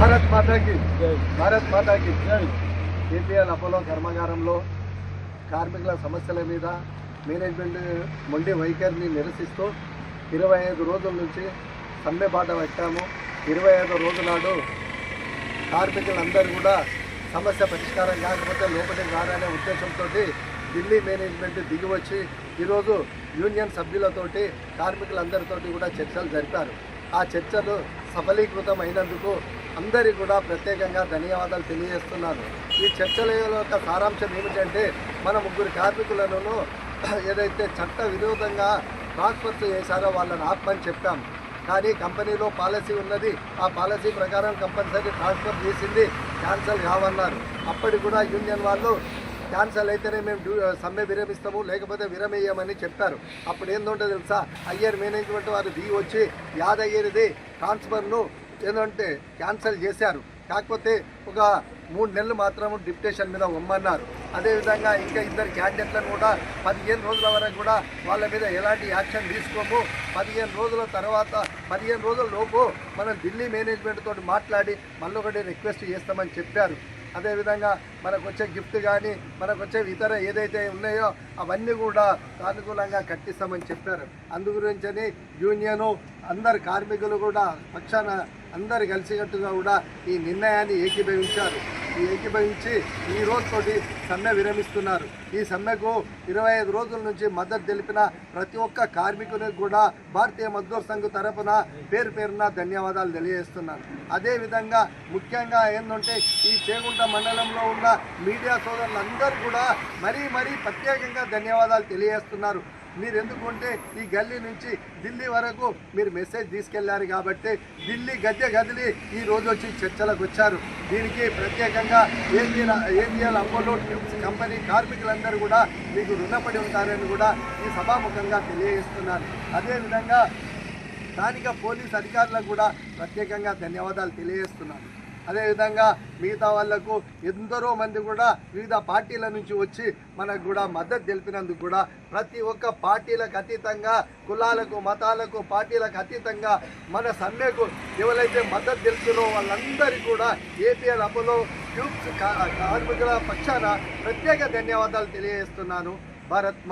మాతాకి భారత్ మాతాకి APL Apollo కర్మాగారంలో కార్మికుల సమస్యల మీద మేనేజ్మెంట్ మొండి వైఖరిని నిరసిస్తూ ఇరవై ఐదు రోజుల నుంచి సమ్మె బాట పెట్టాము. ఇరవై ఐదు రోజు నాడు కార్మికులందరూ కూడా సమస్య పరిష్కారం కాకపోతే లోపలికి రారనే ఉద్దేశంతో ఢిల్లీ మేనేజ్మెంట్ దిగి వచ్చి ఈరోజు యూనియన్ సభ్యులతోటి కార్మికులందరితోటి కూడా చర్చలు జరిపారు. ఆ చర్చలు సఫలీకృతం అయినందుకు అందరికీ కూడా ప్రత్యేకంగా ధన్యవాదాలు తెలియజేస్తున్నాను. ఈ చర్చల యొక్క సారాంశం ఏమిటంటే మన ముగ్గురు కార్మికులను ఏదైతే చట్ట విరోధంగా ట్రాన్స్ఫర్ చేశారో వాళ్ళని ఆపమని చెప్పాం. కానీ కంపెనీలో పాలసీ ఉన్నది. ఆ పాలసీ ప్రకారం కంపల్సరీ ట్రాన్స్ఫర్ చేసింది క్యాన్సల్ కావన్నారు. అప్పటికి కూడా యూనియన్ వాళ్ళు క్యాన్సల్ అయితేనే మేము సమ్మె విరమిస్తాము లేకపోతే విరమేయమని చెప్పారు. అప్పుడు ఏంటంటే తెలుసా? అయ్యర్ మేనేజ్మెంట్ వారు దిగి వచ్చి యాదయ్యేది ట్రాన్స్ఫర్ను ఏంటంటే క్యాన్సిల్ చేశారు. కాకపోతే ఒక మూడు నెలలు మాత్రం డిప్యుటేషన్ మీద ఉమ్మన్నారు అదేవిధంగా ఇంకా ఇద్దరు క్యాండిడేట్లను కూడా పదిహేను రోజుల వరకు కూడా వాళ్ళ మీద ఎలాంటి యాక్షన్ తీసుకోము. పదిహేను రోజుల తర్వాత పదిహేను రోజుల లోపు మనం ఢిల్లీ మేనేజ్మెంట్ తోటి మాట్లాడి మళ్ళీ ఒకటి రిక్వెస్ట్ చేస్తామని చెప్పారు. అదేవిధంగా మనకు వచ్చే గిఫ్ట్ కానీ మనకు వచ్చే ఇతర ఏదైతే ఉన్నాయో అవన్నీ కూడా సానుకూలంగా కట్టిస్తామని చెప్పారు. అందు గురించని యూనియను అందరు కార్మికులు కూడా పక్షాన అందరు కలిసికట్టుగా కూడా ఈ నిర్ణయాన్ని ఏకీభవించారు. ఏకీభవించి ఈ రోజుతోటి సమ్మె విరమిస్తున్నారు. ఈ సమ్మెకు ఇరవై ఐదు రోజుల నుంచి మద్దతు తెలిపిన ప్రతి ఒక్క కార్మికునికి కూడా భారతీయ మజ్దూర్ సంఘ్ తరపున పేరు పేరున ధన్యవాదాలు తెలియజేస్తున్నాను. అదేవిధంగా ముఖ్యంగా ఏంటంటే ఈ చేగుంట మండలంలో ఉన్న మీడియా సోదరులందరూ కూడా మరీ మరీ ప్రత్యేకంగా ధన్యవాదాలు తెలియజేస్తున్నారు. మీరు ఎందుకుంటే ఈ గల్లీ నుంచి ఢిల్లీ వరకు మీరు మెసేజ్ తీసుకెళ్ళారు కాబట్టి ఢిల్లీ గద్దె గదిలి ఈ రోజు వచ్చి చర్చలకు వచ్చారు. దీనికి ప్రత్యేకంగా ABL ABL Apollo tubes company కార్మికులందరూ కూడా మీకు రుణపడి ఉంటారని కూడా ఈ సభాముఖంగా తెలియజేస్తున్నారు. అదేవిధంగా స్థానిక పోలీస్ అధికారులకు కూడా ప్రత్యేకంగా ధన్యవాదాలు తెలియజేస్తున్నాను. అదేవిధంగా మిగతా వాళ్ళకు ఎందరో మంది కూడా వివిధ పార్టీల నుంచి వచ్చి మనకు కూడా మద్దతు తెలిపినందుకు కూడా ప్రతి ఒక్క పార్టీలకు అతీతంగా కులాలకు మతాలకు పార్టీలకు అతీతంగా మన సమ్మెకు ఎవరైతే మద్దతు తెలిపినో వాళ్ళందరికీ కూడా ఏపీఎల్ అపోలో ట్యూబ్స్ కార్మికుల పక్షాన ప్రత్యేక ధన్యవాదాలు తెలియజేస్తున్నాను. భారత్